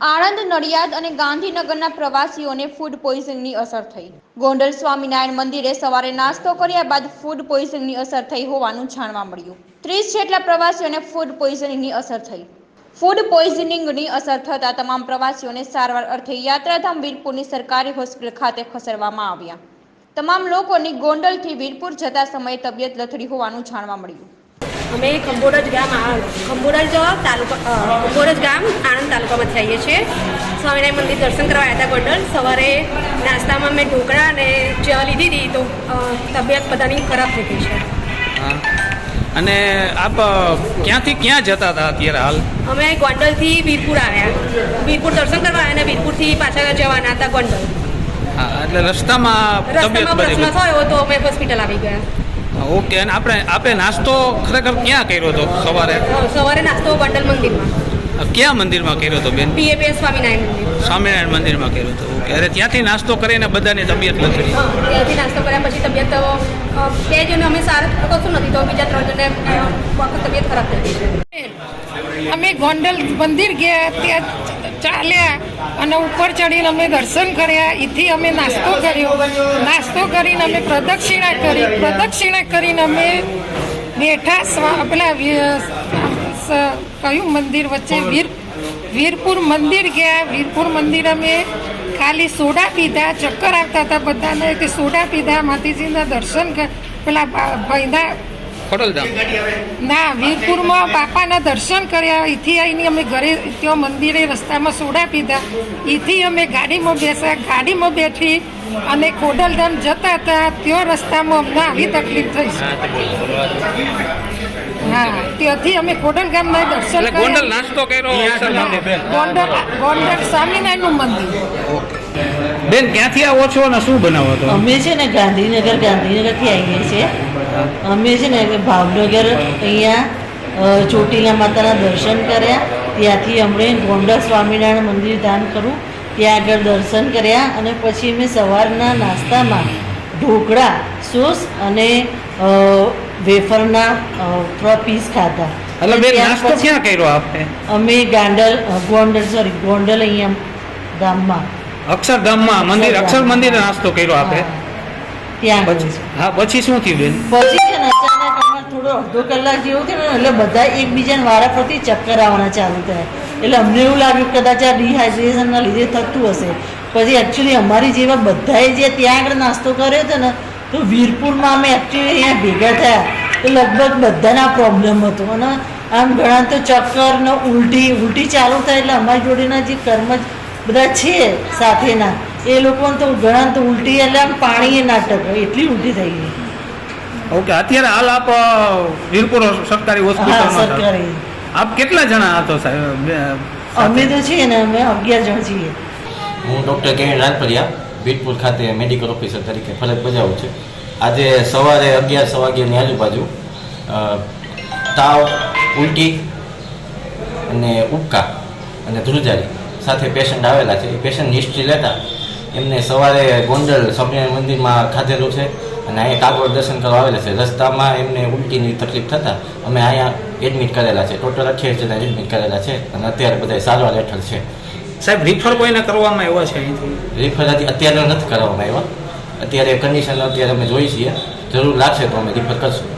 આણંદ, નડિયાદ અને ગાંધીનગરના પ્રવાસીઓને ફૂડ પોઈઝનિંગની અસર થઈ. ગોંડલ સ્વામિનારાયણ મંદિરે સવારે નાસ્તો કર્યા બાદ ફૂડ પોઈઝનિંગની અસર થઈ હોવાનું જાણવા મળ્યું. ત્રીસ જેટલા પ્રવાસીઓને ફૂડ પોઈઝનિંગની અસર થઈ. ફૂડ પોઈઝનિંગની અસર થતાં તમામ પ્રવાસીઓને સારવાર અર્થે યાત્રાધામ વીરપુરની સરકારી હોસ્પિટલ ખાતે ખસેડવામાં આવ્યા. તમામ લોકોની ગોંડલથી વીરપુર જતા સમયે તબિયત લથડી હોવાનું જાણવા મળ્યું. અમે ખંભોરજ ગામ ખંભોરજ તાલુકા ખંભોરજ ગામ આણંદ તાલુકામાંથી આવીએ છીએ. સ્વામિનારાયણ મંદિર દર્શન કરવા આવ્યા હતા ગોંડલ. સવારે નાસ્તામાં મેં ઢોકળા અને ચા લીધી હતી તો તબિયત બધાની ખરાબ થઈ ગઈ છે. અને આપ ક્યાંથી ક્યાં જતા હતા અત્યારે હાલ? અમે ગોંડલથી વીરપુર આવ્યા. વીરપુર દર્શન કરવા આવ્યા અને વીરપુરથી પાછા જવાના હતા ગોંડલ. હા એટલે રસ્તામાં રસ્તામાં પ્રશ્ન થયો તો અમે હોસ્પિટલ આવી ગયા. ઓકે અને આપણે આપે નાસ્તો ખરેખર ક્યાં કર્યો હતો? સવારે? સવારે નાસ્તો ગોંડલ મંદિરમાં. ક્યાં મંદિરમાં કર્યો હતો બેન? પીએપીએસ સ્વામિનારાયણ મંદિર. સ્વામિનારાયણ મંદિરમાં કર્યો હતો ઓકે. અરે ત્યાંથી નાસ્તો કરીને બધાની તબિયત લથડી. ત્યાંથી નાસ્તો કર્યા પછી તબિયત બે જણને અમે સારા કશું નથી તો બીજા ત્રણ જણને વખત તબિયત ખરાબ થઈ ગઈ અમે ગોંડલ મંદિર ગયા ત્યાં ચાલ્યા અને ઉપર ચડીને અમે દર્શન કર્યા. એથી અમે નાસ્તો કર્યો. નાસ્તો કરીને અમે પ્રદક્ષિણા કરી. પ્રદક્ષિણા કરીને અમે બેઠા સ્વા પેલા કયું મંદિર વચ્ચે? વીર વીરપુર મંદિર ગયા. વીરપુર મંદિર અમે ખાલી સોડા પીધા ચક્કર આવતા હતા બધાને. તે સોડા પીધા માતાજીના દર્શન પેલા ભા- ભાઈના ખોડલધામ. ના વીરપુરમાં બાપાના દર્શન કર્યા. અહીંથી આવીને અમે ઘરે ત્યાં મંદિરે રસ્તામાં સોડા પીધા. એથી અમે ગાડીમાં બેસ્યા. ગાડીમાં બેઠી અને ખોડલધામ જતા હતા. ત્યાં રસ્તામાં અમને આવી તકલીફ થઈ. હા ત્યાંથી અમે ખોડલધામના દર્શન એટલે ગોંડલ કર્યા. નાસ્તો કર્યો ગોંડલ ગોંડલ સ્વામિનારાયણનું મંદિર. બેન ક્યાંથી આવો છો અને શું બનાવો છો? અમે છે ને ગાંધીનગર ગાંધીનગરથી આવીએ છીએ. અમે છે ને ભાવનગર અહીંયા ચોટીલા માતાના દર્શન કર્યા. ત્યાંથી અમને ગોંડલ સ્વામિનારાયણ મંદિર દાન કરું. ત્યાં આગળ દર્શન કર્યા અને પછી અમે સવારના નાસ્તામાં ઢોકળા સોસ અને વેફરના ત્રણ પીસ ખાધા. એટલે ત્યાર નાસ્તો ક્યાં કર્યો આપે અમે ગાંડલ ગોંડલ સોરી ગોંડલ અહીંયા ગામમાં. અક્ષરધામમાં મંદિર અક્ષર મંદિરે નાસ્તો કર્યો આપે હા, ત્યાં પછી હા પછી શું થયું બેન? પછી છે ને અચાનક અમારે થોડો અડધો કલાક જેવું થયું એટલે બધા એકબીજાને વારા ફરતી ચક્કર આવવાના ચાલુ થયા. એટલે અમને એવું લાગ્યું કે કદાચ આ ડિહાઇડ્રેશનના લીધે થતું હશે. પછી એકચ્યુઅલી અમારી જેવા બધાએ જે ત્યાં આગળ નાસ્તો કર્યો હતો ને તો વીરપુરમાં અમે એકચ્યુઅલી અહીંયા ભેગા થયા. તો લગભગ બધાના પ્રોબ્લેમ હતો. અને આમ ઘણા તો ચક્કર ને ઉલટી ઉલટી ચાલુ થાય. એટલે અમારી જોડેના જે કર્મ બધા છે સાથેના. એ લોકોને તો ઘણા તો ઉલટી એટલે આમ પાણીએ નાટક એટલી ઉલટી થઈ ગઈ. ઓકે અત્યારે હાલ આપ વીરપુર સરકારી હોસ્પિટલ. સરકારી. આપ કેટલા જણા હતો સાહેબ અમે તો છીએ ને અમે અગિયાર જણ છીએ. હું ડૉક્ટર કેવિન રાજપરિયા વીરપુર ખાતે મેડિકલ ઓફિસર તરીકે ફરજ બજાવું છું. આજે સવારે અગિયાર સવા અગિયારની આજુબાજુ તાવ ઉલટી અને ઉબકા અને ધ્રુજારી. સાથે પેશન્ટ આવેલા છે. એ પેશન્ટ હિસ્ટ્રી લેતા એમને સવારે ગોંડલ સ્વામિનારાયણ મંદિરમાં ખાધેલું છે અને અહીંયા કાગોળ દર્શન કરવા આવેલા છે. રસ્તામાં એમને ઉલટીની તકલીફ થતાં અમે અહીંયા એડમિટ કરેલા છે. ટોટલ અઠ્યાવીસ જણા એડમિટ કરેલા છે અને અત્યારે બધા સારવાર હેઠળ છે. સાહેબ રિફર કોઈને કરવામાં આવ્યો છે રિફર અત્યારે નથી કરવામાં આવ્યા. અત્યારે કન્ડિશન અત્યારે અમે જોઈ છીએ. જરૂર લાગશે તો અમે રિફર કરશું.